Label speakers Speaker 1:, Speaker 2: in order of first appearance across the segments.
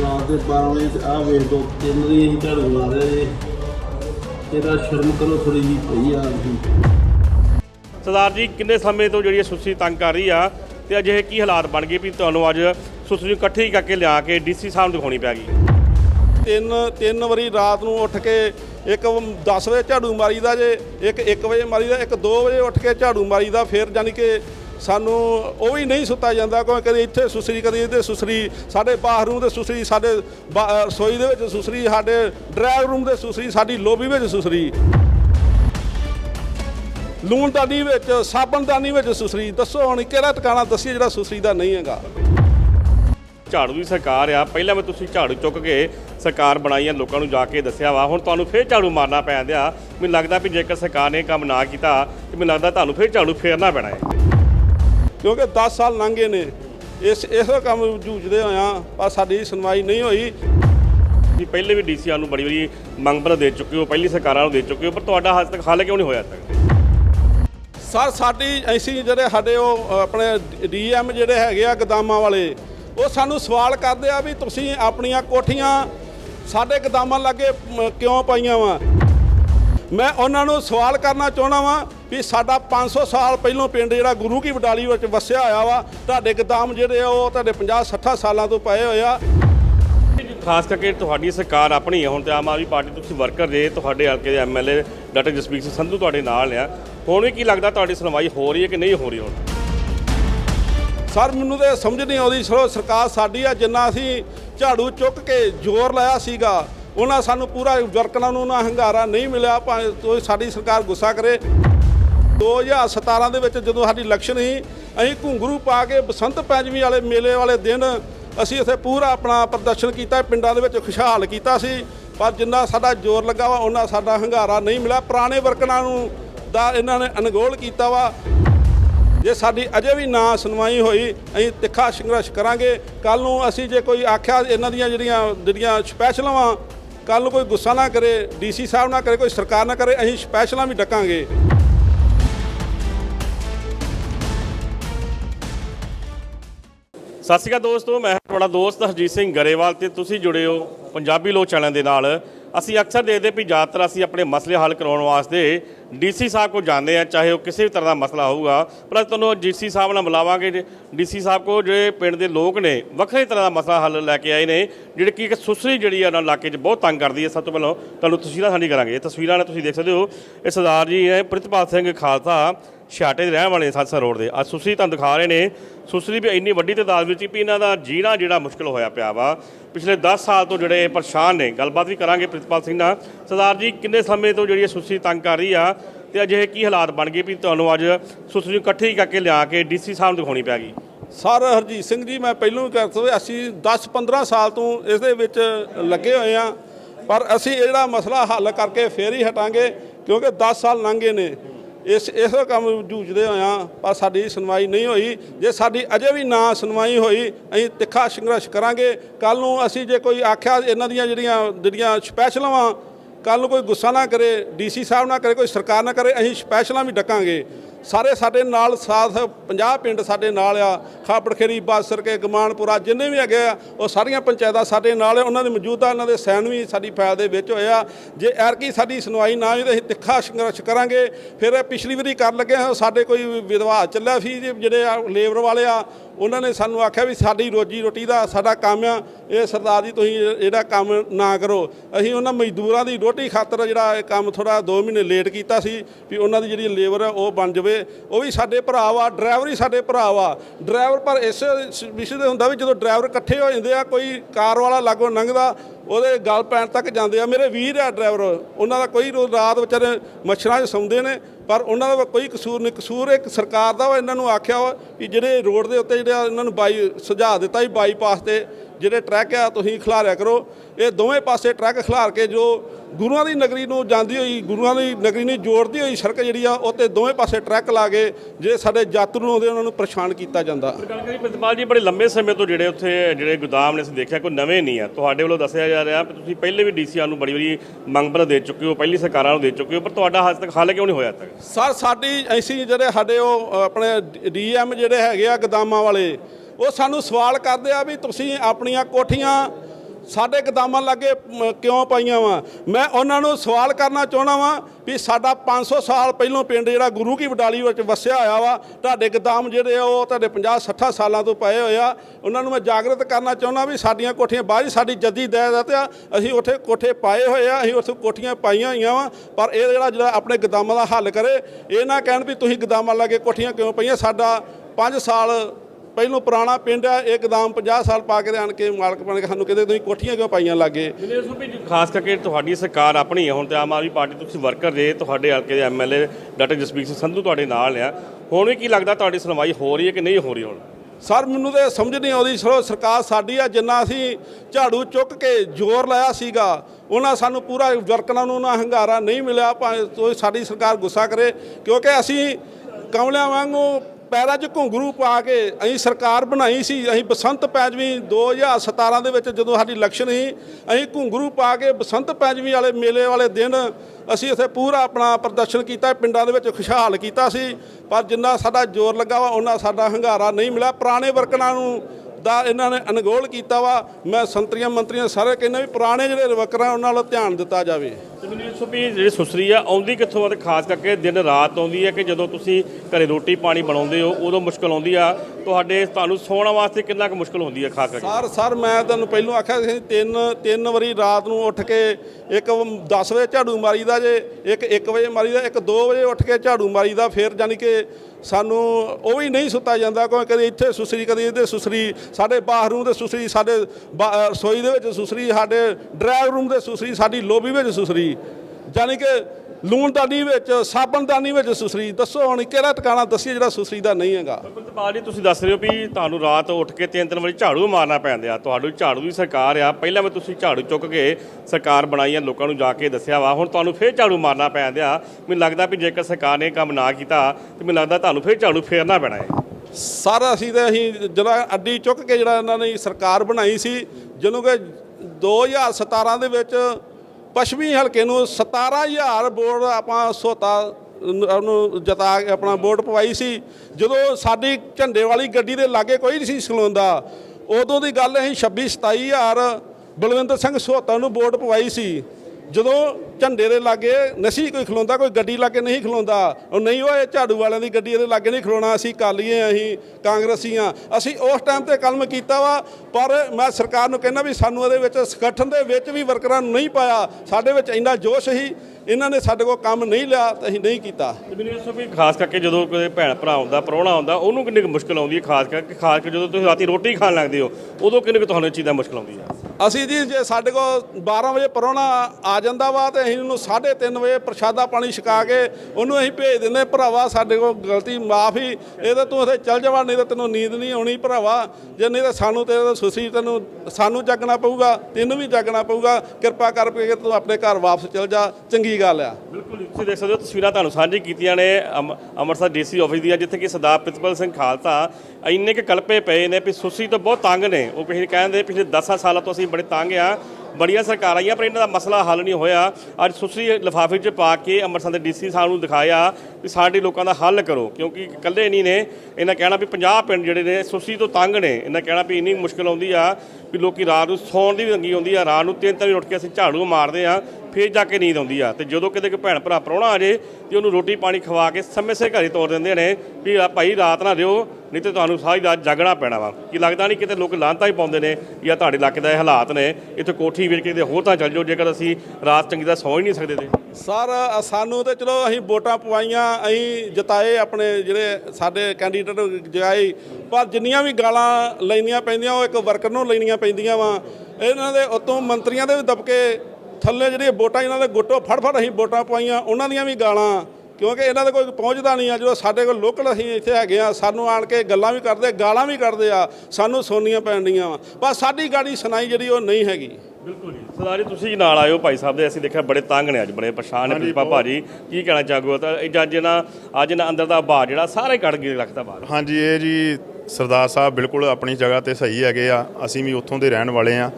Speaker 1: ਰਾਤ ਦੇ 12 ਵਜੇ ਆ ਵੇਖ ਦੋ ਤਿੰਨ ਦੀ ਅਸੀਂ ਝਾੜੂ ਲਾ ਰਹੇ ਜੇ ਇਹਦਾ ਸ਼ਰਮ ਕਰੋ ਥੋੜੀ ਜੀ ਪਈ ਆ ਜੀ।
Speaker 2: ਸਰਦਾਰ ਜੀ ਕਿੰਨੇ ਸਮੇਂ ਤੋਂ ਜਿਹੜੀ ਇਹ ਤੰਗ ਕਰ ਰਹੀ ਆ ਤੇ ਅਜਿਹੇ ਕੀ ਹਾਲਾਤ ਬਣ ਗਏ ਵੀ ਤੁਹਾਨੂੰ ਅੱਜ ਸੁਸਰੀ ਨੂੰ ਇਕੱਠੀ ਕਰਕੇ ਲਿਆ ਕੇ ਡੀਸੀ ਸਾਹਿਬ ਨੂੰ ਦਿਖਾਉਣੀ ਪੈ ਗਈ?
Speaker 3: ਤਿੰਨ ਤਿੰਨ ਵਾਰੀ ਰਾਤ ਨੂੰ ਉੱਠ ਕੇ ਇੱਕ 10 ਵਜੇ ਝਾੜੂ ਮਾਰੀਦਾ ਜੇ ਇੱਕ 1 ਵਜੇ ਮਾਰੀਦਾ ਇੱਕ 2 ਵਜੇ ਉੱਠ ਕੇ ਝਾੜੂ ਮਾਰੀਦਾ ਫਿਰ ਜਾਨੀ ਕਿ ਸਾਨੂੰ ਉਹ ਵੀ ਨਹੀਂ ਸੁੱਤਾ ਜਾਂਦਾ ਕਿਉਂਕਿ ਕਦੇ ਇੱਥੇ ਸੁਸਰੀ, ਕਦੇ ਇੱਥੇ ਸੁਸਰੀ, ਸਾਡੇ ਬਾਥਰੂਮ ਦੇ ਸੁਸਰੀ, ਸਾਡੇ ਬਾ- ਰਸੋਈ ਦੇ ਵਿੱਚ ਸੁਸਰੀ, ਸਾਡੇ ਡਰਾਈਵ ਰੂਮ ਦੇ ਸੁਸਰੀ, ਸਾਡੀ ਲੋਬੀ ਵਿੱਚ ਸੁਸਰੀ। ਲੂਣਦਾਨੀ ਵਿੱਚ, ਸਾਬਣਦਾਨੀ ਵਿੱਚ ਸੁਸਰੀ। ਦੱਸੋ ਹੁਣ ਕਿਹੜਾ ਟਿਕਾਣਾ ਦੱਸੀਏ ਜਿਹੜਾ ਸੁਸਰੀ ਦਾ ਨਹੀਂ ਹੈਗਾ।
Speaker 2: ਝਾੜੂ ਦੀ ਸਰਕਾਰ ਆ। ਪਹਿਲਾਂ ਮੈਂ ਤੁਸੀਂ ਝਾੜੂ ਚੁੱਕ ਕੇ ਸਰਕਾਰ ਬਣਾਈ ਆ ਲੋਕਾਂ ਨੂੰ ਜਾ ਕੇ ਦੱਸਿਆ ਵਾ। ਹੁਣ ਤੁਹਾਨੂੰ ਫੇਰ ਝਾੜੂ ਮਾਰਨਾ ਪੈਣ ਦਿਆ। ਮੈਨੂੰ ਲੱਗਦਾ ਵੀ ਜੇਕਰ ਸਰਕਾਰ ਨੇ ਇਹ ਕੰਮ ਨਾ ਕੀਤਾ, ਤੇ ਮੈਨੂੰ ਲੱਗਦਾ ਤੁਹਾਨੂੰ ਫੇਰ ਝਾੜੂ ਫੇਰਨਾ ਪੈਣਾ ਹੈ।
Speaker 3: ਕਿਉਂਕਿ 10 ਸਾਲ ਲੰਘੇ ਨੇ। ਇਸ ਇਹੋ ਕੰਮ ਜੂਝਦੇ ਹੋਇਆਂ ਪਰ ਸਾਡੀ ਸੁਣਵਾਈ ਨਹੀਂ ਹੋਈ।
Speaker 2: ਵੀ ਪਹਿਲੇ ਵੀ ਡੀਸੀਆਂ ਨੂੰ ਬੜੀ ਬੜੀ ਮੰਗ ਪੱਤਰ ਦੇ ਚੁੱਕੇ ਹੋ ਪਹਿਲੀ ਸਰਕਾਰਾਂ ਨੂੰ ਦੇ ਚੁੱਕੇ ਹੋ ਪਰ ਤੁਹਾਡਾ ਹੱਦ ਤੱਕ ਹੱਲ ਕਿਉਂ ਨਹੀਂ ਹੋਇਆ ਤੱਕ
Speaker 3: ਸਰ ਸਾਡੀ ਐਸੀ ਜਿਹੜੇ ਸਾਡੇ ਉਹ ਆਪਣੇ ਡੀਐਮ ਜਿਹੜੇ ਹੈਗੇ ਆ ਗਦਾਮਾਂ ਵਾਲੇ ਉਹ ਸਾਨੂੰ ਸਵਾਲ ਕਰਦੇ ਆ ਵੀ ਤੁਸੀਂ ਆਪਣੀਆਂ ਕੋਠੀਆਂ ਸਾਡੇ ਗਦਾਮਾਂ ਲਾਗੇ ਕਿਉਂ ਪਾਈਆਂ ਵਾ? ਮੈਂ ਉਹਨਾਂ ਨੂੰ ਸਵਾਲ ਕਰਨਾ ਚਾਹਣਾ ਵਾਂ ਵੀ ਸਾਡਾ 500 ਸਾਲ ਪਹਿਲੋਂ ਪਿੰਡ ਜਿਹੜਾ ਗੁਰੂ ਕੀ ਬਡਾਲੀ ਵਿੱਚ ਵਸਿਆ ਹੋਇਆ ਵਾ ਤੁਹਾਡੇ ਗਦਾਮ ਜਿਹੜੇ ਆ ਉਹ ਤੁਹਾਡੇ 50 60 ਸਾਲਾਂ ਤੋਂ ਪਏ ਹੋਏ ਆ।
Speaker 2: ਖਾਸ ਕਰਕੇ ਤੁਹਾਡੀ ਸਰਕਾਰ ਆਪਣੀ ਹੈ ਹੁਣ ਤੇ ਆਮ ਆਦਮੀ ਪਾਰਟੀ ਤੁਸੀਂ ਵਰਕਰ ਜੇ ਤੁਹਾਡੇ ਹਲਕੇ ਦੇ ਐਮਐਲਏ ਡਾਕਟਰ ਜਸਪੀਰ ਸਿੰਘ ਸੰਧੂ ਤੁਹਾਡੇ ਨਾਲ ਆ। ਹੁਣ ਵੀ ਕੀ ਲੱਗਦਾ ਤੁਹਾਡੀ ਸੁਣਵਾਈ ਹੋ ਰਹੀ ਹੈ ਕਿ ਨਹੀਂ ਹੋ ਰਹੀ ਹੁਣ?
Speaker 3: ਸਰ ਮੈਨੂੰ ਤੇ ਸਮਝ ਨਹੀਂ ਆਉਂਦੀ ਸਰ ਸਰਕਾਰ ਸਾਡੀ ਆ ਜਿੰਨਾ ਅਸੀਂ ਝਾੜੂ ਚੁੱਕ ਕੇ ਜ਼ੋਰ ਲਾਇਆ ਸੀਗਾ ਉਹਨਾਂ ਸਾਨੂੰ ਪੂਰਾ ਵਰਕਰਾਂ ਨੂੰ ਨਾ ਹੰਗਾਰਾ ਨਹੀਂ ਮਿਲਿਆ ਭਾਵੇਂ ਸਾਡੀ ਸਰਕਾਰ ਗੁੱਸਾ ਕਰੇ। 2017 ਦੇ ਵਿੱਚ ਜਦੋਂ ਸਾਡੀ ਇਲੈਕਸ਼ਨ ਸੀ, ਅਸੀਂ ਘੁੰਗਰੂ ਪਾ ਕੇ ਬਸੰਤ ਪੰਚਮੀ ਵਾਲੇ ਮੇਲੇ ਵਾਲੇ ਦਿਨ ਅਸੀਂ ਇੱਥੇ ਪੂਰਾ ਆਪਣਾ ਪ੍ਰਦਰਸ਼ਨ ਕੀਤਾ, ਪਿੰਡਾਂ ਦੇ ਵਿੱਚ ਖੁਸ਼ਹਾਲ ਕੀਤਾ ਸੀ। ਪਰ ਜਿੰਨਾ ਸਾਡਾ ਜ਼ੋਰ ਲੱਗਾ ਵਾ ਉਹਨਾਂ ਸਾਡਾ ਹੰਗਾਰਾ ਨਹੀਂ ਮਿਲਿਆ। ਪੁਰਾਣੇ ਵਰਕਰਾਂ ਨੂੰ ਦਾ ਇਹਨਾਂ ਨੇ ਅਨਗੋਲ ਕੀਤਾ ਵਾ। ਜੇ ਸਾਡੀ ਅਜੇ ਵੀ ਨਾ ਸੁਣਵਾਈ ਹੋਈ, ਅਸੀਂ ਤਿੱਖਾ ਸੰਘਰਸ਼ ਕਰਾਂਗੇ। ਕੱਲ ਨੂੰ ਅਸੀਂ ਜੇ ਕੋਈ ਆਖਿਆ ਇਹਨਾਂ ਦੀਆਂ ਜਿਹੜੀਆਂ ਜਿਹੜੀਆਂ ਸਪੈਸ਼ਲਾਂ ਵਾ ਕੱਲ ਨੂੰ ਕੋਈ ਗੁੱਸਾ ਨਾ ਕਰੇ, ਡੀਸੀ ਸਾਹਿਬ ਨਾ ਕਰੇ, ਕੋਈ ਸਰਕਾਰ ਨਾ ਕਰੇ, ਅਸੀਂ ਸਪੈਸ਼ਲਾਂ ਵੀ ਡੱਕਾਂਗੇ।
Speaker 2: ਸਤਿ ਸ਼੍ਰੀ ਅਕਾਲ ਦੋਸਤੋ, ਮੈਂ ਤੁਹਾਡਾ ਦੋਸਤ ਹਰਜੀਤ ਸਿੰਘ ਗਰੇਵਾਲ ਤੇ ਤੁਸੀਂ ਜੁੜੇ ਹੋ ਪੰਜਾਬੀ ਲੋਕ ਚੈਨਲ ਦੇ ਨਾਲ। ਅਸੀਂ ਅਕਸਰ ਦੇਖਦੇ ਵੀ ਜ਼ਿਆਦਾਤਰ ਅਸੀਂ ਆਪਣੇ ਮਸਲੇ ਹੱਲ ਕਰਾਉਣ ਵਾਸਤੇ ਡੀਸੀ ਸਾਹਿਬ ਕੋਲ ਜਾਂਦੇ ਆ ਚਾਹੇ ਉਹ ਕਿਸੇ ਵੀ ਤਰ੍ਹਾਂ ਦਾ ਮਸਲਾ ਹੋਊਗਾ। ਪਰ ਅੱਜ ਤੁਹਾਨੂੰ ਡੀਸੀ ਸਾਹਿਬ ਨਾਲ ਮਿਲਾਵਾਂਗੇ ਡੀਸੀ ਸਾਹਿਬ ਕੋ ਜਿਹੜੇ ਪਿੰਡ ਦੇ ਲੋਕ ਨੇ, ਵੱਖਰੇ ਤਰ੍ਹਾਂ ਦਾ ਮਸਲਾ ਹੱਲ ਲੈ ਕੇ ਆਏ ਨੇ, ਜਿਹੜੇ ਕਿ ਇੱਕ ਸੁਸਰੀ ਜਿਹੜੀ ਆ ਉਹਨਾਂ ਇਲਾਕੇ 'ਚ ਬਹੁਤ ਤੰਗ ਕਰਦੀ ਹੈ ਸਭ ਤੋਂ ਪਹਿਲਾਂ ਤੁਹਾਨੂੰ ਤਸਵੀਰਾਂ ਸਾਂਝੀ ਕਰਾਂਗੇ। ਇਹ ਤਸਵੀਰਾਂ ਨਾਲ ਤੁਸੀਂ ਦੇਖ ਸਕਦੇ ਹੋ। ਇਹ ਸਰਦਾਰ ਜੀ ਹੈ ਪ੍ਰਿਤਪਾਲ ਸਿੰਘ ਖਾਲਸਾ ਛਾਟੇ ਦੇ ਰਹਿਣ ਵਾਲੇ ਸਾਸਾ ਰੋਡ ਦੇ। ਅੱਜ ਸੁਸਰੀ ਤੁਹਾਨੂੰ ਦਿਖਾ ਰਹੇ ਨੇ। ਸੁਸਰੀ ਵੀ ਇੰਨੀ ਵੱਡੀ ਤਾਦਾਦ ਵਿੱਚ ਵੀ ਇਹਨਾਂ ਦਾ ਜੀਣਾ ਜਿਹੜਾ ਮੁਸ਼ਕਲ ਹੋਇਆ ਪਿਆ ਵਾ। ਪਿਛਲੇ 10 ਸਾਲ ਤੋਂ ਜਿਹੜੇ ਪਰੇਸ਼ਾਨ ਨੇ, ਗੱਲਬਾਤ ਵੀ ਕਰਾਂਗੇ ਪ੍ਰਿਤਪਾਲ ਸਿੰਘ ਨਾਲ। ਸਰਦਾਰ ਜੀ, ਕਿੰਨੇ ਸਮੇਂ ਤੋਂ ਜਿਹੜੀ ਇਹ ਸੁਸਰੀ ਤੰਗ ਕਰ ਰਹੀ ਆ? ਤੇ ਅਜਿਹੇ ਕੀ ਹਾਲਾਤ ਬਣ ਗਏ ਵੀ ਤੁਹਾਨੂੰ ਅੱਜ ਸੁਸਰੀ ਨੂੰ ਇਕੱਠੀ ਕਰਕੇ ਲਿਆ ਕੇ ਡੀਸੀ ਸਾਹਿਬ ਨੂੰ ਦਿਖਾਉਣੀ ਪੈ ਗਈ?
Speaker 3: ਸਰ, ਹਰਜੀਤ ਸਿੰਘ ਜੀ, ਮੈਂ ਪਹਿਲਾਂ ਵੀ ਕਹਿ ਸਕਦਾ ਅਸੀਂ 10-15 ਸਾਲ ਤੋਂ ਇਸ ਦੇ ਵਿੱਚ ਲੱਗੇ ਹੋਏ ਆ। ਪਰ ਅਸੀਂ ਜਿਹੜਾ ਮਸਲਾ ਹੱਲ ਕਰਕੇ ਫੇਰ ਹੀ ਹਟਾਂਗੇ, ਕਿਉਂਕਿ 10 ਸਾਲ ਲੰਘੇ ਨੇ। ਇਸ ਇਹੋ ਕੰਮ ਜੂਝਦੇ ਹੋਇਆਂ ਪਰ ਸਾਡੀ ਸੁਣਵਾਈ ਨਹੀਂ ਹੋਈ। ਜੇ ਸਾਡੀ ਅਜੇ ਵੀ ਨਾ ਸੁਣਵਾਈ ਹੋਈ, ਅਸੀਂ ਤਿੱਖਾ ਸੰਘਰਸ਼ ਕਰਾਂਗੇ। ਕੱਲ ਨੂੰ ਅਸੀਂ ਜੇ ਕੋਈ ਆਖਿਆ ਇਹਨਾਂ ਦੀਆਂ ਜਿਹੜੀਆਂ ਜਿਹੜੀਆਂ ਸਪੈਸ਼ਲਾਂ ਕੱਲ ਨੂੰ ਕੋਈ ਗੁੱਸਾ ਨਾ ਕਰੇ ਡੀਸੀ ਸਾਹਿਬ ਨਾ ਕਰੇ, ਕੋਈ ਸਰਕਾਰ ਨਾ ਕਰੇ, ਅਸੀਂ ਸਪੈਸ਼ਲਾਂ ਵੀ ਡੱਕਾਂਗੇ। ਸਾਰੇ ਸਾਡੇ ਨਾਲ ਸਾਥ 50 ਪਿੰਡ ਸਾਡੇ ਨਾਲ ਆ ਖਾਪੜਖੇਰੀ ਬਾਸਰ ਕੇ ਗਮਾਨਪੁਰਾ ਜਿੰਨੇ ਵੀ ਹੈਗੇ ਆ, ਉਹ ਸਾਰੀਆਂ ਪੰਚਾਇਤਾਂ ਸਾਡੇ ਨਾਲ ਆ, ਉਹਨਾਂ ਦੇ ਮੌਜੂਦਾ ਉਹਨਾਂ ਦੇ ਸੈਨ ਵੀ ਸਾਡੀ ਫਾਈਲ ਦੇ ਵਿੱਚ ਹੋਏ ਆ। ਜੇ ਐਰਕੀ ਸਾਡੀ ਸੁਣਵਾਈ ਨਾ ਹੋਈ ਤਾਂ ਅਸੀਂ ਤਿੱਖਾ ਸੰਘਰਸ਼ ਕਰਾਂਗੇ। ਫਿਰ ਪਿਛਲੀ ਵਾਰੀ ਕਰ ਲੱਗੇ ਸਾਡੇ ਕੋਈ ਵਿਧਵਾ ਚੱਲਿਆ ਸੀ ਜੀ ਜਿਹੜੇ ਆ, ਲੇਬਰ ਵਾਲੇ ਆ ਉਹਨਾਂ ਨੇ ਸਾਨੂੰ ਆਖਿਆ ਵੀ ਸਾਡੀ ਰੋਜੀ ਰੋਟੀ ਦਾ ਸਾਡਾ ਕੰਮ ਆ, ਇਹ ਸਰਦਾਰ ਜੀ ਤੁਸੀਂ ਇਹਦਾ ਕੰਮ ਨਾ ਕਰੋ। ਅਸੀਂ ਉਹਨਾਂ ਮਜ਼ਦੂਰਾਂ ਦੀ ਰੋਟੀ ਖਾਤਰ ਜਿਹੜਾ ਇਹ ਕੰਮ ਥੋੜਾ 2 ਮਹੀਨੇ ਲੇਟ ਕੀਤਾ ਸੀ ਵੀ ਉਹਨਾਂ ਦੀ ਜਿਹੜੀ ਲੇਬਰ ਆ ਉਹ ਬਣ ਜਾਵੇ। ਉਹ ਵੀ ਸਾਡੇ ਭਰਾ ਵਾ ਡਰਾਈਵਰ ਹੀ ਸਾਡੇ ਭਰਾ ਵਾ। ਡਰਾਈਵਰ ਪਰ ਇਸ ਵਿਸ਼ੇ ਦੇ ਹੁੰਦਾ ਵੀ ਜਦੋਂ ਡਰਾਈਵਰ ਇਕੱਠੇ ਹੋ ਜਾਂਦੇ ਆ, ਕੋਈ ਕਾਰ ਵਾਲਾ ਲਾਗੋਂ ਲੰਘਦਾ ਉਹਦੇ ਗਲ ਪੈਣ ਤੱਕ ਜਾਂਦੇ ਆ। ਮੇਰੇ ਵੀਰ ਆ ਡਰਾਈਵਰ ਉਹਨਾਂ ਦਾ ਕੋਈ ਰੋ- ਰਾਤ ਵਿਚਾਰੇ ਮੱਛਰਾਂ 'ਚ ਸੌਂਦੇ ਨੇ, ਪਰ ਉਹਨਾਂ ਦਾ ਕੋਈ ਕਸੂਰ ਨਹੀਂ। ਕਸੂਰ ਇੱਕ ਸਰਕਾਰ ਦਾ ਵਾ, ਇਹਨਾਂ ਨੂੰ ਆਖਿਆ ਵਾ ਕਿ ਜਿਹੜੇ ਰੋਡ ਦੇ ਉੱਤੇ ਜਿਹੜਾ ਇਹਨਾਂ ਨੂੰ ਬਾਈ ਸੁਝਾਅ ਦਿੱਤਾ ਸੀ, ਬਾਈਪਾਸ ਤੇ ਜਿਹੜੇ ਟਰੈਕ ਆ, ਤੁਸੀਂ ਖਿਲਾਰਿਆ ਕਰੋ। ਇਹ ਦੋਵੇਂ ਪਾਸੇ ਟਰੱਕ ਖਿਲਾਰ ਕੇ ਜੋ ਗੁਰੂਆਂ ਦੀ ਨਗਰੀ ਨੂੰ ਜਾਂਦੀ ਹੋਈ ਗੁਰੂਆਂ ਦੀ ਨਗਰੀ ਨੂੰ ਜੋੜਦੀ ਹੋਈ ਸੜਕ ਜਿਹੜੀ ਆ ਉਹ ਤੇ ਦੋਵੇਂ ਪਾਸੇ ਟਰੱਕ ਲਾ ਕੇ ਜਿਹੜੇ ਸਾਡੇ ਯਾਤਰੂ ਆਉਂਦੇ ਉਹਨਾਂ ਨੂੰ ਪਰੇਸ਼ਾਨ ਕੀਤਾ ਜਾਂਦਾ।
Speaker 2: ਗੱਲ ਕਰੀ ਪ੍ਰਿਤਪਾਲ ਜੀ ਬੜੇ ਲੰਬੇ ਸਮੇਂ ਤੋਂ ਜਿਹੜੇ ਉੱਥੇ ਜਿਹੜੇ ਗੋਦਾਮ ਨੇ ਅਸੀਂ ਦੇਖਿਆ ਕੋਈ ਨਵੇਂ ਨਹੀਂ ਆ। ਤੁਹਾਡੇ ਵੱਲੋਂ ਦੱਸਿਆ ਜਾ ਰਿਹਾ ਕਿ ਤੁਸੀਂ ਪਹਿਲੇ ਵੀ ਡੀਸੀਆਂ ਨੂੰ ਬੜੀ ਬੜੀ ਮੰਗ ਪੱਤਰ ਦੇ ਚੁੱਕੇ ਹੋ ਪਹਿਲੀ ਸਰਕਾਰਾਂ ਨੂੰ ਦੇ ਚੁੱਕੇ ਹੋ ਪਰ ਤੁਹਾਡਾ ਹੱਦ ਤੱਕ ਹੱਲ ਕਿਉਂ ਨਹੀਂ ਹੋਇਆ ਤੱਕ?
Speaker 3: ਸਰ ਸਾਡੀ ਐਸੀ ਜਿਹੜੇ ਸਾਡੇ ਉਹ ਆਪਣੇ ਡੀਐਮ ਜਿਹੜੇ ਹੈਗੇ ਆ ਗਦਾਮਾਂ ਵਾਲੇ ਉਹ ਸਾਨੂੰ ਸਵਾਲ ਕਰਦੇ ਆ ਵੀ ਤੁਸੀਂ ਆਪਣੀਆਂ ਕੋਠੀਆਂ ਸਾਡੇ ਗਦਾਮਾਂ ਲਾਗੇ ਕਿਉਂ ਪਾਈਆਂ ਵਾ? ਮੈਂ ਉਹਨਾਂ ਨੂੰ ਸਵਾਲ ਕਰਨਾ ਚਾਹਣਾ ਵਾ ਵੀ ਸਾਡਾ 500 ਸਾਲ ਪਹਿਲੋਂ ਪਿੰਡ ਜਿਹੜਾ ਗੁਰੂ ਕੀ ਵਡਾਲੀ ਵਿੱਚ ਵਸਿਆ ਹੋਇਆ ਵਾ, ਤੁਹਾਡੇ ਗਦਾਮ ਜਿਹੜੇ ਆ ਉਹ ਤੁਹਾਡੇ 50 60 ਸਾਲਾਂ ਤੋਂ ਪਏ ਹੋਏ ਆ। ਉਹਨਾਂ ਨੂੰ ਮੈਂ ਜਾਗਰਤ ਕਰਨਾ ਚਾਹੁੰਦਾ ਵੀ ਸਾਡੀਆਂ ਕੋਠੀਆਂ, ਬਾਹਰ ਸਾਡੀ ਜੱਦੀ ਦਹਿ ਆ। ਅਸੀਂ ਉੱਥੇ ਕੋਠੇ ਪਾਏ ਹੋਏ ਆ, ਅਸੀਂ ਉੱਥੇ ਕੋਠੀਆਂ ਪਾਈਆਂ ਹੋਈਆਂ ਵਾ, ਪਰ ਇਹ ਜਿਹੜਾ ਜਿਹੜਾ ਆਪਣੇ ਗਦਾਮਾਂ ਦਾ ਹੱਲ ਕਰੇ, ਇਹ ਨਾ ਕਹਿਣ ਵੀ ਤੁਸੀਂ ਗਦਾਮਾਂ ਲਾਗੇ ਕੋਠੀਆਂ ਕਿਉਂ ਪਈਆਂ? ਸਾਡਾ 5 ਸਾਲ ਪਹਿਲੋਂ ਪੁਰਾਣਾ ਪਿੰਡ ਆ ਇਹ ਗਦਾਮ 50 ਸਾਲ ਪਾ ਕੇ ਆਣ ਕੇ ਮਾਲਕ ਬਣ ਕੇ ਸਾਨੂੰ ਕਹਿੰਦੇ ਤੁਸੀਂ ਕੋਠੀਆਂ ਕਿਉਂ ਪਾਈਆਂ ਲਾਗੇ?
Speaker 2: ਵੀ ਖਾਸ ਕਰਕੇ ਤੁਹਾਡੀ ਸਰਕਾਰ ਆਪਣੀ ਹੈ ਹੁਣ ਤੇ ਆਮ ਆਦਮੀ ਪਾਰਟੀ ਤੁਸੀਂ ਵਰਕਰ ਰਹੇ ਤੁਹਾਡੇ ਹਲਕੇ ਦੇ ਐਮਐਲਏ ਡਾਕਟਰ ਜਸਬੀਰ ਸਿੰਘ ਸੰਧੂ ਤੁਹਾਡੇ ਨਾਲ ਆ। ਹੁਣ ਵੀ ਕੀ ਲੱਗਦਾ ਤੁਹਾਡੀ ਸੁਣਵਾਈ ਹੋ ਰਹੀ ਹੈ ਕਿ ਨਹੀਂ ਹੋ ਰਹੀ ਹੁਣ?
Speaker 3: ਸਰ ਮੈਨੂੰ ਤੇ ਸਮਝ ਨਹੀਂ ਆਉਂਦੀ ਸਰੋ ਸਰਕਾਰ ਸਾਡੀ ਆ ਜਿੰਨਾ ਅਸੀਂ ਝਾੜੂ ਚੁੱਕ ਕੇ ਜ਼ੋਰ ਲਾਇਆ ਸੀਗਾ ਉਹਨਾਂ ਸਾਨੂੰ ਪੂਰਾ ਵਰਕਰਾਂ ਨੂੰ ਨਾ ਹੰਗਾਰਾ ਨਹੀਂ ਮਿਲਿਆ ਭਾਵੇਂ ਸਾਡੀ ਸਰਕਾਰ ਗੁੱਸਾ ਕਰੇ ਕਿਉਂਕਿ ਅਸੀਂ ਕਮਲਿਆਂ ਵਾਂਗੂ ਪੈਰਾਂ 'ਚ ਘੁੰਗਰੂ ਪਾ ਕੇ ਅਸੀਂ ਸਰਕਾਰ ਬਣਾਈ ਸੀ, ਅਸੀਂ ਬਸੰਤ ਪੈਂਜਵੀਂ 2017 ਦੇ ਵਿੱਚ ਜਦੋਂ ਸਾਡੀ ਇਲੈਕਸ਼ਨ ਸੀ, ਅਸੀਂ ਘੁੰਗਰੂ ਪਾ ਕੇ ਬਸੰਤ ਪੈਂਜਵੀਂ ਵਾਲੇ ਮੇਲੇ ਵਾਲੇ ਦਿਨ ਅਸੀਂ ਇੱਥੇ ਪੂਰਾ ਆਪਣਾ ਪ੍ਰਦਰਸ਼ਨ ਕੀਤਾ, ਪਿੰਡਾਂ ਦੇ ਵਿੱਚ ਖੁਸ਼ਹਾਲ ਕੀਤਾ ਸੀ, ਪਰ ਜਿੰਨਾ ਸਾਡਾ ਜ਼ੋਰ ਲੱਗਾ ਵਾ, ਉਹਨਾਂ ਸਾਡਾ ਹੰਗਾਰਾ ਨਹੀਂ ਮਿਲਿਆ। ਪੁਰਾਣੇ ਵਰਕਰਾਂ ਨੂੰ ਦਾ ਇਹਨਾਂ ਨੇ ਅਨਗੋਲ ਕੀਤਾ ਵਾ। ਮੈਂ ਸੰਤਰੀਆਂ ਮੰਤਰੀਆਂ ਸਾਰੇ ਕਹਿੰਦੇ ਵੀ ਪੁਰਾਣੇ ਜਿਹੜੇ ਵਰਕਰਾਂ ਉਹਨਾਂ ਵੱਲ ਧਿਆਨ ਦਿੱਤਾ ਜਾਵੇ।
Speaker 2: ਵੀ ਜਿਹੜੀ ਸੁਸਰੀ ਆ ਆਉਂਦੀ ਕਿੱਥੋਂ ਆ? ਤੇ ਖਾਸ ਕਰਕੇ ਦਿਨ ਰਾਤ ਆਉਂਦੀ ਹੈ ਕਿ ਜਦੋਂ ਤੁਸੀਂ ਘਰੇ ਰੋਟੀ ਪਾਣੀ ਬਣਾਉਂਦੇ ਹੋ ਉਦੋਂ ਮੁਸ਼ਕਲ ਆਉਂਦੀ ਆ। ਤੁਹਾਡੇ ਤੁਹਾਨੂੰ ਸੌਣ ਵਾਸਤੇ ਕਿੰਨਾ ਕੁ ਮੁਸ਼ਕਲ ਹੁੰਦੀ ਹੈ ਖਾਸ ਕਰਕੇ?
Speaker 3: ਸਰ ਸਰ ਮੈਂ ਤੁਹਾਨੂੰ ਪਹਿਲਾਂ ਆਖਿਆ ਸੀ ਤਿੰਨ ਤਿੰਨ ਵਾਰੀ ਰਾਤ ਨੂੰ ਉੱਠ ਕੇ ਇੱਕ 10 ਵਜੇ ਝਾੜੂ ਮਾਰੀਦਾ ਜੇ ਇੱਕ 1 ਵਜੇ ਮਾਰੀਦਾ ਇੱਕ 2 ਵਜੇ ਉੱਠ ਕੇ ਝਾੜੂ ਮਾਰੀਦਾ ਫਿਰ ਜਾਨੀ ਕਿ ਸਾਨੂੰ ਉਹ ਵੀ ਨਹੀਂ ਸੁੱਤਾ ਜਾਂਦਾ ਕੋਈ ਕਦੇ ਇੱਥੇ ਸੁਸਰੀ, ਕਦੇ ਇਹਦੇ ਸੁਸਰੀ, ਸਾਡੇ ਬਾਥਰੂਮ ਦੇ ਸੁਸਰੀ, ਸਾਡੇ ਬਾ- ਰਸੋਈ ਦੇ ਵਿੱਚ ਸੁਸਰੀ, ਸਾਡੇ ਡਰਾਈਵ ਰੂਮ ਦੇ ਸੁਸਰੀ, ਸਾਡੀ ਲੋਬੀ ਵਿੱਚ ਸੁਸਰੀ। ਜਾਨੀ ਕਿ ਲੂਣਦਾਨੀ ਵਿੱਚ ਸਾਬਣਦਾਨੀ ਵਿੱਚ ਸੁਸਰੀ। ਦੱਸੋ ਹੁਣ ਕਿਹੜਾ ਟਿਕਾਣਾ ਦੱਸੀਏ ਜਿਹੜਾ ਸੁਸਰੀ ਦਾ ਨਹੀਂ ਹੈਗਾ?
Speaker 2: ਪ੍ਰਿੰਸੀਪਲ ਜੀ ਤੁਸੀਂ ਦੱਸ ਰਹੇ ਹੋ ਵੀ ਤੁਹਾਨੂੰ ਰਾਤ ਉੱਠ ਕੇ ਤਿੰਨ ਤਿੰਨ ਵਾਰੀ ਝਾੜੂ ਮਾਰਨਾ ਪੈਂਦਾ ਆ। ਤੁਹਾਨੂੰ ਝਾੜੂ ਦੀ ਸਰਕਾਰ ਆ। ਪਹਿਲਾਂ ਵੀ ਤੁਸੀਂ ਝਾੜੂ ਚੁੱਕ ਕੇ ਸਰਕਾਰ ਬਣਾਈ ਆ ਲੋਕਾਂ ਨੂੰ ਜਾ ਕੇ ਦੱਸਿਆ ਵਾ। ਹੁਣ ਤੁਹਾਨੂੰ ਫੇਰ ਝਾੜੂ ਮਾਰਨਾ ਪੈਂਦਾ ਆ। ਮੈਨੂੰ ਲੱਗਦਾ ਵੀ ਜੇਕਰ ਸਰਕਾਰ ਨੇ ਕੰਮ ਨਾ ਕੀਤਾ ਤੇ ਮੈਨੂੰ ਲੱਗਦਾ ਤੁਹਾਨੂੰ ਫੇਰ ਝਾੜੂ ਫੇਰਨਾ ਪੈਣਾ ਹੈ।
Speaker 3: ਸਾਰਾ ਅਸੀਂ ਤੇ ਅਸੀਂ ਜਿਹੜਾ ਅੱਡੀ ਚੁੱਕ ਕੇ ਜਿਹੜਾ ਇਹਨਾਂ ਨੇ ਸਰਕਾਰ ਬਣਾਈ ਸੀ ਜਿਹਨੂੰ ਕਿ 2017 ਦੇ ਵਿੱਚ ਪੱਛਮੀ ਹਲਕੇ ਨੂੰ 17000 ਵੋਟ ਆਪਾਂ ਸੋਤਾ ਉਹਨੂੰ ਜਤਾ ਕੇ ਆਪਣਾ ਵੋਟ ਪਵਾਈ ਸੀ। ਜਦੋਂ ਸਾਡੀ ਝੰਡੇ ਵਾਲੀ ਗੱਡੀ ਦੇ ਲਾਗੇ ਕੋਈ ਨਹੀਂ ਸੀ ਖਲੋਂਦਾ ਉਦੋਂ ਦੀ ਗੱਲ ਅਸੀਂ 26 27000 ਬਲਵਿੰਦਰ ਸਿੰਘ ਸੋਤਾ ਨੂੰ ਵੋਟ ਪਵਾਈ ਸੀ। ਜਦੋਂ ਝੰਡੇ ਦੇ ਲਾਗੇ ਨਸੀ ਕੋਈ ਖਲੋਂਦਾ ਕੋਈ ਗੱਡੀ ਲਾਗੇ ਨਹੀਂ ਖਲੋਂਦਾ। ਉਹ ਨਹੀਂ ਓਏ ਝਾੜੂ ਵਾਲਿਆਂ ਦੀ ਗੱਡੀ ਇਹਦੇ ਲਾਗੇ ਨਹੀਂ ਖਲੋਣਾ ਅਸੀਂ ਕਾਲੀਏ ਅਸੀਂ ਕਾਂਗਰਸੀ ਆ। ਅਸੀਂ ਉਸ ਟਾਈਮ ਤੇ ਕਲਮ ਕੀਤਾ ਵਾ ਪਰ ਮੈਂ ਸਰਕਾਰ ਨੂੰ ਕਹਿੰਦਾ ਵੀ ਸਾਨੂੰ ਇਹਦੇ ਵਿੱਚ ਸੰਗਠਨ ਦੇ ਵਿੱਚ ਵੀ ਵਰਕਰਾਂ ਨੂੰ ਨਹੀਂ ਪਾਇਆ। ਸਾਡੇ ਵਿੱਚ ਇੰਨਾ ਜੋਸ਼ ਸੀ ਇਹਨਾਂ ਨੇ ਸਾਡੇ ਕੋਲ ਕੰਮ ਨਹੀਂ ਲਿਆ ਤੇ ਅਸੀਂ ਨਹੀਂ ਕੀਤਾ।
Speaker 2: ਮੈਨੂੰ ਦੱਸੋ ਵੀ ਖਾਸ ਕਰਕੇ ਜਦੋਂ ਕੋਈ ਭੈਣ ਭਰਾ ਆਉਂਦਾ ਪ੍ਰਾਹੁਣਾ ਆਉਂਦਾ ਉਹਨੂੰ ਕਿੰਨੀ ਕੁ ਮੁਸ਼ਕਲ ਆਉਂਦੀ ਹੈ? ਖਾਸ ਕਰਕੇ ਖਾਸ ਕਰਕੇ ਜਦੋਂ ਤੁਸੀਂ ਰਾਤੀ ਰੋਟੀ ਖਾਣ ਲੱਗਦੇ ਹੋ ਉਦੋਂ ਕਿੰਨੀ ਕੁ ਤੁਹਾਨੂੰ ਇਹ ਚੀਜ਼ ਮੁਸ਼ਕਲ ਆਉਂਦੀ ਹੈ
Speaker 3: ਅਸੀਂ ਜੀ ਜੇ ਸਾਡੇ ਕੋਲ 12 ਵਜੇ ਪਰੋਣਾ ਆ ਜਾਂਦਾ ਵਾ ਤੇ ਅਸੀਂ ਉਹਨੂੰ 3:30 ਵਜੇ ਪ੍ਰਸ਼ਾਦਾ ਪਾਣੀ ਛਕਾ ਕੇ ਉਹਨੂੰ ਅਸੀਂ ਭੇਜ ਦਿੰਦੇ ਭਰਾਵਾ ਸਾਡੇ ਕੋਲ ਗਲਤੀ ਮਾਫ ਹੀ, ਇਹ ਤਾਂ ਤੂੰ ਉੱਥੇ ਚੱਲ ਜਾਵਾ ਨਹੀਂ ਤਾਂ ਤੈਨੂੰ ਨੀਂਦ ਨਹੀਂ ਆਉਣੀ ਭਰਾਵਾ, ਜੇ ਨਹੀਂ ਤਾਂ ਸਾਨੂੰ ਤੇ ਸੁਸੀ ਤੈਨੂੰ, ਸਾਨੂੰ ਜਾਗਣਾ ਪਊਗਾ, ਤੈਨੂੰ ਵੀ ਜਾਗਣਾ ਪਊਗਾ, ਕਿਰਪਾ ਕਰਕੇ ਤੂੰ ਆਪਣੇ ਘਰ ਵਾਪਸ ਚੱਲ ਜਾ, ਚੰਗੀ ਗੱਲ ਆ।
Speaker 2: ਬਿਲਕੁਲ ਤੁਸੀਂ ਦੇਖ ਸਕਦੇ ਹੋ, ਤਸਵੀਰਾਂ ਤੁਹਾਨੂੰ ਸਾਂਝੀ ਕੀਤੀਆਂ ਨੇ ਅਮ- ਅੰਮ੍ਰਿਤਸਰ ਡੀਸੀ ਆਫਿਸ ਦੀਆਂ, ਜਿੱਥੇ ਕਿ ਸਰਦਾਰ ਪ੍ਰਿਤਪਾਲ ਸਿੰਘ ਖਾਲਸਾ ਇੰਨੇ ਕੁ ਕਲਪੇ ਪਏ ਨੇ ਵੀ ਸੁਸੀ ਤੋਂ ਬਹੁਤ ਤੰਗ ਨੇ, ਉਹ ਪਿਛਲੇ ਕਹਿੰਦੇ ਪਿਛਲੇ 10 ਸਾਲਾਂ ਤੋਂ ਅਸੀਂ ਬੜੇ ਤੰਗ ਆ ਬੜੀਆਂ ਸਰਕਾਰਾਂ ਆਈਆਂ, ਪਰ ਇਹਨਾਂ ਦਾ ਮਸਲਾ ਹੱਲ ਨਹੀਂ ਹੋਇਆ। ਅੱਜ ਸੁਸਰੀ ਲਿਫਾਫੇ 'ਚ ਪਾ ਕੇ ਅੰਮ੍ਰਿਤਸਰ ਦੇ ਡੀਸੀ ਸਾਹਿਬ ਨੂੰ ਦਿਖਾਇਆ ਵੀ ਸਾਡੇ ਲੋਕਾਂ ਦਾ ਹੱਲ ਕਰੋ, ਕਿਉਂਕਿ ਇਕੱਲੇ ਨਹੀਂ ਨੇ, ਇਹਨਾਂ ਕਹਿਣਾ ਵੀ 50 ਪਿੰਡ ਜਿਹੜੇ ਨੇ ਸੁਸਰੀ ਤੋਂ ਤੰਗ ਨੇ। ਇਹਨਾਂ ਕਹਿਣਾ ਵੀ ਇੰਨੀ ਮੁਸ਼ਕਲ ਆਉਂਦੀ ਆ ਵੀ ਲੋਕੀ ਰਾਤ ਨੂੰ ਸੌਣ ਦੀ ਵੀ ਤੰਗੀ ਆਉਂਦੀ ਆ, ਰਾਤ ਨੂੰ ਤਿੰਨ ਤਿੰਨ ਉੱਠ ਕੇ ਅਸੀਂ ਝਾੜੂ ਮਾਰਦੇ ਆ ਫੇਰ ਜਾ ਕੇ ਨੀਂਦ ਆਉਂਦੀ ਆ। ਤੇ ਜਦੋਂ ਕਿਤੇ ਕੋਈ ਭੈਣ ਭਰਾ ਪ੍ਰਾਹੁਣਾ ਆ ਜੇ, ਤੇ ਉਹਨੂੰ ਰੋਟੀ ਪਾਣੀ ਖਵਾ ਕੇ ਸਮੇਂ ਸਿਰ ਘਰੇ ਤੋਰ ਦਿੰਦੇ ਨੇ ਵੀ ਆ ਭਾਈ ਰਾਤ ਨਾ ਰਿਓ, ਨਹੀਂ ਤੇ ਤੁਹਾਨੂੰ ਸਾਰੀ ਰਾਤ ਜਾਗਣਾ ਪੈਣਾ ਵਾ। ਕੀ ਲੱਗਦਾ ਨਹੀਂ ਕਿਤੇ ਲੋਕ ਲਾਂਤਾਂ ਹੀ ਪਾਉਂਦੇ ਨੇ ਜਾਂ ਤੁਹਾਡੇ ਇਲਾਕੇ ਦਾ ਇਹ ਹਾਲਾਤ ਨੇ, ਇੱਥੇ ਕੋਠੀ ਵੇਚ ਕੇ ਕਿਤੇ ਹੋਰ ਤਾਂ ਚੱਲ ਜਾਓ, ਜੇਕਰ ਅਸੀਂ ਰਾਤ ਚੰਗੀ ਤਰ੍ਹਾਂ ਸੌਂ ਹੀ ਨਹੀਂ ਸਕਦੇ ਤੇ।
Speaker 3: ਸਰ ਸਾਨੂੰ ਤੇ ਚਲੋ ਅਸੀਂ ਵੋਟਾਂ ਪਵਾਈਆਂ, ਅਸੀਂ ਜਿਤਾਏ ਆਪਣੇ ਜਿਹੜੇ ਸਾਡੇ ਕੈਂਡੀਡੇਟ ਜਗਾਏ ਪਰ ਜਿੰਨੀਆਂ ਵੀ ਗਾਲਾਂ ਲੈਣੀਆਂ ਪੈਂਦੀਆਂ, ਉਹ ਇੱਕ ਵਰਕਰ ਨੂੰ ਲੈਣੀਆਂ ਪੈਂਦੀਆਂ ਵਾ। ਇਹਨਾਂ ਦੇ ਉਤੋਂ ਮੰਤਰੀਆਂ ਦੇ ਵੀ ਦਬਕੇ ਥੱਲੇ ਜਿਹੜੀਆਂ ਵੋਟਾਂ ਇਹਨਾਂ ਦੇ ਗੁੱਟੋ ਫੜ ਫੜ ਅਸੀਂ ਵੋਟਾਂ ਪਵਾਈਆਂ ਉਹਨਾਂ ਦੀਆਂ ਵੀ ਗਾਲਾਂ ਕਿਉਂਕਿ ਇਹਨਾਂ ਦੇ ਕੋਈ ਪਹੁੰਚਦਾ ਨਹੀਂ ਆ ਜਦੋਂ ਸਾਡੇ ਕੋਲ ਲੋਕਲ ਅਸੀਂ ਇੱਥੇ ਹੈਗੇ ਆ ਸਾਨੂੰ ਆਣ ਕੇ ਗੱਲਾਂ ਵੀ ਕਰਦੇ ਗਾਲਾਂ ਵੀ ਕੱਢਦੇ ਆ ਸਾਨੂੰ ਸੁਣਨੀਆਂ ਪੈਣੀਆਂ ਵਾ। ਪਰ ਸਾਡੀ ਗਾੜੀ ਸੁਣਾਈ ਜਿਹੜੀ ਉਹ ਨਹੀਂ ਹੈਗੀ।
Speaker 2: ਬਿਲਕੁਲ ਜੀ। ਸਰਦਾਰ ਜੀ ਤੁਸੀਂ ਨਾਲ ਆਇਓ ਭਾਈ ਸਾਹਿਬ ਦੇ ਅਸੀਂ ਦੇਖਿਆ ਬੜੇ ਤੰਗ ਨੇ ਅੱਜ ਬੜੇ ਪਰੇਸ਼ਾਨ ਨੇ ਪ੍ਰਿੰਸੀਪਲ ਭਾਜੀ। ਕੀ ਕਹਿਣਾ ਚਾਹੋਗੇ? ਤਾਂ ਇਹ ਜੱਜ ਨਾ ਅੱਜ ਨਾ ਅੰਦਰ ਦਾ ਬਾਹਰ ਜਿਹੜਾ ਸਾਰਾ ਹੀ ਕੱਢ ਕੇ ਰੱਖਦਾ ਬਾਹਰ।
Speaker 4: ਹਾਂਜੀ ਇਹ ਜੀ ਸਰਦਾਰ ਸਾਹਿਬ ਬਿਲਕੁਲ ਆਪਣੀ ਜਗ੍ਹਾ ਤੇ ਸਹੀ ਹੈਗੇ ਆ ਅਸੀਂ ਵੀ ਉੱਥੋਂ ਦੇ ਰਹਿਣ ਵਾਲੇ ਆ।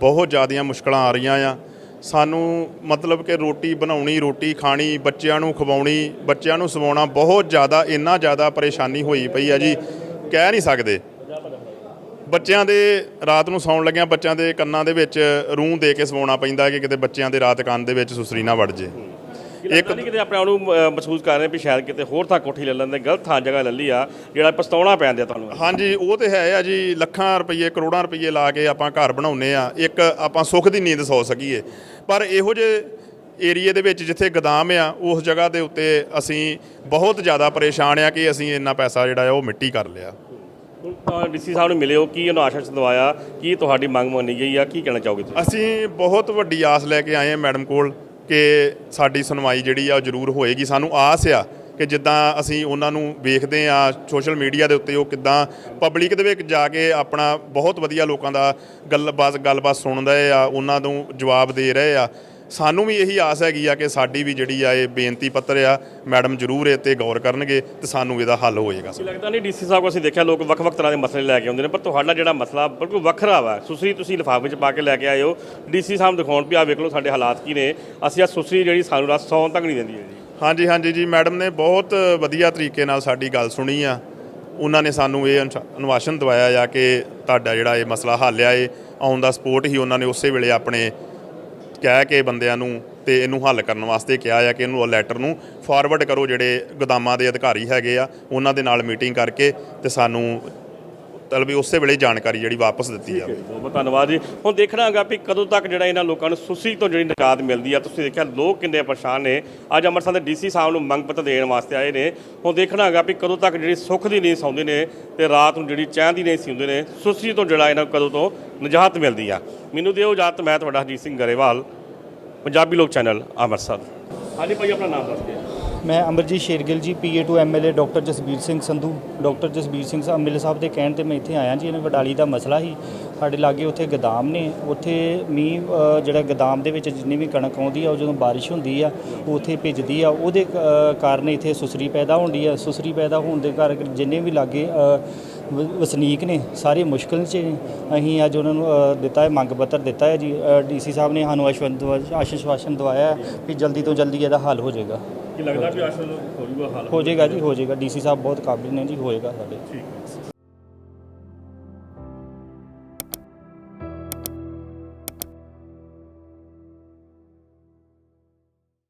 Speaker 4: ਬਹੁਤ ਜ਼ਿਆਦੀਆਂ ਮੁਸ਼ਕਲਾਂ ਆ ਰਹੀਆਂ ਆ। ਸਾਨੂੰ ਮਤਲਬ ਕਿ ਰੋਟੀ ਬਣਾਉਣੀ, ਰੋਟੀ ਖਾਣੀ, ਬੱਚਿਆਂ ਨੂੰ ਖਵਾਉਣੀ, ਬੱਚਿਆਂ ਨੂੰ ਸਵਾਉਣਾ ਬਹੁਤ ਜ਼ਿਆਦਾ, ਇੰਨਾ ਜ਼ਿਆਦਾ ਪਰੇਸ਼ਾਨੀ ਹੋਈ ਪਈ ਆ ਜੀ। ਕਹਿ ਨਹੀਂ ਸਕਦੇ। ਬੱਚਿਆਂ ਦੇ ਰਾਤ ਨੂੰ ਸੌਣ ਲੱਗਿਆਂ ਬੱਚਿਆਂ ਦੇ ਕੰਨਾਂ ਦੇ ਵਿੱਚ ਰੂੰ ਦੇ ਕੇ ਸਵਾਉਣਾ ਪੈਂਦਾ ਕਿ ਕਿਤੇ ਬੱਚਿਆਂ ਦੇ ਰਾਤ ਕੰਨ ਦੇ ਵਿੱਚ ਸੁਸਰੀ ਨਾ ਵੜ ਜੇ।
Speaker 2: ਇੱਕ ਨਹੀਂ ਕਿਤੇ ਆਪਣੇ ਆਪ ਨੂੰ ਮਹਿਸੂਸ ਕਰ ਰਹੇ ਵੀ ਸ਼ਾਇਦ ਕਿਤੇ ਹੋਰ ਥਾਂ ਕੋਠੀ ਲੈ ਲੈਂਦੇ ਗਲਤ ਥਾਂ ਜਗ੍ਹਾ ਲੈ ਲਈ ਆ ਜਿਹੜਾ ਪਛਤਾਉਣਾ ਪੈਂਦਾ ਤੁਹਾਨੂੰ।
Speaker 4: ਹਾਂਜੀ ਉਹ ਤੇ ਹੈ ਆ ਜੀ ਲੱਖਾਂ ਰੁਪਏ ਕਰੋੜਾਂ ਰੁਪਏ ਲਾ ਕੇ ਆਪਾਂ ਘਰ ਬਣਾਉਨੇ ਆ ਇੱਕ ਆਪਾਂ ਸੁੱਖ ਦੀ ਨੀਂਦ ਸੌ ਸਕੀਏ। ਪਰ ਇਹੋ ਜੇ ਏਰੀਏ ਦੇ ਵਿੱਚ ਜਿੱਥੇ ਗੋਦਾਮ ਆ ਉਸ ਜਗ੍ਹਾ ਦੇ ਉੱਤੇ ਅਸੀਂ ਬਹੁਤ ਜ਼ਿਆਦਾ ਪਰੇਸ਼ਾਨ ਆ ਕਿ ਅਸੀਂ ਇੰਨਾ ਪੈਸਾ ਜਿਹੜਾ ਆ ਉਹ ਮਿੱਟੀ ਕਰ ਲਿਆ।
Speaker 2: ਹੁਣ ਡੀਸੀ ਸਾਹਿਬ ਨੂੰ ਮਿਲੇ ਹੋ ਕੀ ਉਹਨਾਂ ਆਸ਼ਵਾਸਨ ਦਵਾਇਆ ਕੀ ਤੁਹਾਡੀ ਮੰਗ ਮੰਨੀ ਗਈ ਆ ਕੀ ਕਹਿਣਾ ਚਾਹੋਗੇ ਤੁਸੀਂ?
Speaker 4: ਅਸੀਂ ਬਹੁਤ ਵੱਡੀ ਆਸ ਲੈ ਕੇ ਆਏ ਹਾਂ ਮੈਡਮ ਕੋਲ ਕਿ ਸਾਡੀ ਸੁਣਵਾਈ ਜਿਹੜੀ ਆ ਉਹ ਜ਼ਰੂਰ ਹੋਏਗੀ। ਸਾਨੂੰ ਆਸ ਆ ਕਿ ਜਿੱਦਾਂ ਅਸੀਂ ਉਹਨਾਂ ਨੂੰ ਵੇਖਦੇ ਆ ਸੋਸ਼ਲ ਮੀਡੀਆ ਦੇ ਉੱਤੇ ਉਹ ਕਿੱਦਾਂ ਪਬਲਿਕ ਦੇ ਵਿੱਚ ਜਾ ਕੇ ਆਪਣਾ ਬਹੁਤ ਵਧੀਆ ਲੋਕਾਂ ਦਾ ਗੱਲਬਾਤ ਗੱਲਬਾਤ ਸੁਣਦੇ ਆ, ਉਹਨਾਂ ਨੂੰ ਜਵਾਬ ਦੇ ਰਹੇ ਆ। ਸਾਨੂੰ ਵੀ ਇਹੀ ਆਸ ਹੈਗੀ ਆ ਕਿ ਸਾਡੀ ਵੀ ਜਿਹੜੀ ਆ ਇਹ ਬੇਨਤੀ ਪੱਤਰ ਆ ਮੈਡਮ ਜ਼ਰੂਰ ਇਹ ਤੇ ਗੌਰ ਕਰਨਗੇ ਤੇ ਸਾਨੂੰ ਇਹਦਾ ਹੱਲ ਹੋਏਗਾ
Speaker 2: ਕੀ ਲੱਗਦਾ ਨਹੀਂ ਡੀਸੀ ਸਾਹਿਬ ਕੋਲ ਅਸੀਂ ਦੇਖਿਆ ਲੋਕ ਵੱਖ-ਵੱਖ ਤਰ੍ਹਾਂ ਦੇ ਮਸਲੇ ਲੈ ਕੇ ਆਉਂਦੇ ਨੇ ਪਰ ਤੁਹਾਡਾ ਜਿਹੜਾ ਮਸਲਾ ਬਿਲਕੁਲ ਵੱਖਰਾ ਵਾ। ਸੁਸਰੀ ਤੁਸੀਂ ਲਿਫਾਫੇ 'ਚ ਪਾ ਕੇ ਲੈ ਕੇ ਆਏ ਹੋ। ਡੀਸੀ ਸਾਹਿਬ ਦਿਖਾਉਣ ਵੀ ਆ ਵੇਖ ਲਓ ਸਾਡੇ ਹਾਲਾਤ ਕੀ ਨੇ। ਅਸੀਂ ਆ ਸੁਸਰੀ ਜਿਹੜੀ ਸਾਨੂੰ ਰਾਤ ਸੌਣ ਤੱਕ ਨਹੀਂ ਦਿੰਦੀ ਹੈ ਜੀ।
Speaker 4: ਹਾਂਜੀ ਹਾਂਜੀ ਜੀ ਮੈਡਮ ਨੇ ਬਹੁਤ ਵਧੀਆ ਤਰੀਕੇ ਨਾਲ ਸਾਡੀ ਗੱਲ ਸੁਣੀ ਆ। ਉਹਨਾਂ ਨੇ ਸਾਨੂੰ ਇਹ ਅਨੁਵਾਸ਼ਨ ਦਵਾਇਆ ਆ ਕਿ ਤੁਹਾਡਾ ਜਿਹੜਾ ਇਹ ਮਸਲਾ ਹੱਲ ਆ ਇਹ ਆਨ ਦਾ ਸਪੋਰਟ ਹੀ ਉਹਨਾਂ ਨੇ ਉਸੇ ਵੇਲੇ ਆਪਣੇ ਕਹਿ ਕੇ ਬੰਦਿਆਂ ਨੂੰ ਤੇ ਇਹਨੂੰ ਹੱਲ ਕਰਨ ਵਾਸਤੇ ਕਿਹਾ ਆ ਕਿ ਇਹਨੂੰ ਲੈਟਰ ਨੂੰ ਫਾਰਵਰਡ ਕਰੋ ਜਿਹੜੇ ਗੋਦਾਮਾਂ ਦੇ ਅਧਿਕਾਰੀ ਹੈਗੇ ਆ, ਉਹਨਾਂ ਦੇ ਨਾਲ ਮੀਟਿੰਗ ਕਰਕੇ ਤੇ ਸਾਨੂੰ ਤਲ ਵੀ ਉਸੇ ਵੇਲੇ ਜਾਣਕਾਰੀ ਜਿਹੜੀ ਵਾਪਸ ਦਿੱਤੀ ਜਾਵੇ।
Speaker 2: ਬਹੁਤ ਬਹੁਤ ਧੰਨਵਾਦ ਜੀ। ਹੁਣ ਦੇਖਣਾ ਹੈਗਾ ਵੀ ਕਦੋਂ ਤੱਕ ਜਿਹੜਾ ਇਹਨਾਂ ਲੋਕਾਂ ਨੂੰ ਸੁਸਰੀ ਤੋਂ ਜਿਹੜੀ ਨਿਜਾਤ ਮਿਲਦੀ ਆ ਤੁਸੀਂ ਦੇਖਿਆ ਲੋਕ ਕਿੰਨੇ ਪਰੇਸ਼ਾਨ ਨੇ। ਅੱਜ ਅੰਮ੍ਰਿਤਸਰ ਦੇ ਡੀਸੀ ਸਾਹਿਬ ਨੂੰ ਮੰਗ ਪੱਤਰ ਦੇਣ ਵਾਸਤੇ ਆਏ ਨੇ। ਹੁਣ ਦੇਖਣਾ ਹੈਗਾ ਵੀ ਕਦੋਂ ਤੱਕ ਜਿਹੜੀ ਸੁੱਖ ਦੀ ਨੀਂਦ ਸੌਂਦੇ ਨੇ ਤੇ ਰਾਤ ਨੂੰ ਜਿਹੜੀ ਚੈਨ ਦੀ ਨੀਂਦ ਸੌਂਦੇ ਨੇ ਸੁਸਰੀ ਤੋਂ ਜਿਹੜਾ ਇਹਨਾਂ ਨੂੰ ਕਦੋਂ ਤੋਂ ਨਿਜਾਤ ਮਿਲਦੀ ਆ। ਮੈਨੂੰ ਦਿਓ ਇਜਾਜ਼ਤ ਮੈਂ ਤੁਹਾਡਾ ਹਰਜੀਤ ਸਿੰਘ ਗਰੇਵਾਲ ਪੰਜਾਬੀ ਲੋਕ ਚੈਨਲ ਅੰਮ੍ਰਿਤਸਰ। ਹਾਂਜੀ ਭਾਈ ਆਪਣਾ ਨਾਮ ਦੱਸ ਦਿਓ।
Speaker 5: ਮੈਂ Amarjit Shergill ji PA to MLA doctor Jasbir Singh Sandhu. Doctor Jasbir Singh MLA ਸਾਹਿਬ ਦੇ ਕਹਿਣ ਤੇ ਮੈਂ ਇੱਥੇ ਆਇਆ ਜੀ ਇਹਨੇ ਵਡਾਲੀ ਦਾ ਮਸਲਾ ਸੀ ਸਾਡੇ ਲਾਗੇ ਉੱਥੇ ਗੋਦਾਮ ਨੇ ਉੱਥੇ ਮੀਂਹ ਜਿਹੜਾ ਗਦਾਮ ਦੇ ਵਿੱਚ ਜਿੰਨੀ ਵੀ ਕਣਕ ਆਉਂਦੀ ਆ ਉਹ ਜਦੋਂ ਬਾਰਿਸ਼ ਹੁੰਦੀ ਆ ਉਹ ਉੱਥੇ ਭਿੱਜਦੀ ਆ। ਉਹਦੇ ਅ, ਕਾਰਨ ਇੱਥੇ ਸੁਸਰੀ ਪੈਦਾ ਹੁੰਦੀ ਆ। ਸੁਸਰੀ ਪੈਦਾ ਹੋਣ ਦੇ ਕਾਰਨ ਜਿੰਨੇ ਵੀ ਲਾਗੇ ਵ- ਵਸਨੀਕ ਨੇ ਸਾਰੇ ਮੁਸ਼ਕਲ 'ਚ ਅਸੀਂ ਅੱਜ ਉਹਨਾਂ ਨੂੰ ਦਿੱਤਾ ਹੈ ਮੰਗ ਪੱਤਰ ਦਿੱਤਾ ਹੈ ਜੀ। ਡੀਸੀ ਸਾਹਿਬ ਨੇ ਸਾਨੂੰ ਆਸ਼ਵਨ ਦਵਾ- ਆਸ਼ਵਾਸਨ ਦਵਾਇਆ ਵੀ ਜਲਦੀ ਤੋਂ ਜਲਦੀ ਇਹਦਾ ਹੱਲ ਹੋ ਜਾਏਗਾ।
Speaker 2: ਕੀ ਲੱਗਦਾ ਵੀ ਅਸਲ ਹੋ ਜੂਗਾ ਹਾਲ?
Speaker 5: ਹੋ ਜਾਏਗਾ ਜੀ ਹੋ ਜਾਏਗਾ ਡੀਸੀ ਸਾਹਿਬ ਬਹੁਤ ਕਾਬਿਲ ਨੇ ਜੀ ਹੋਏਗਾ ਸਾਡੇ।
Speaker 2: ਠੀਕ ਹੈ।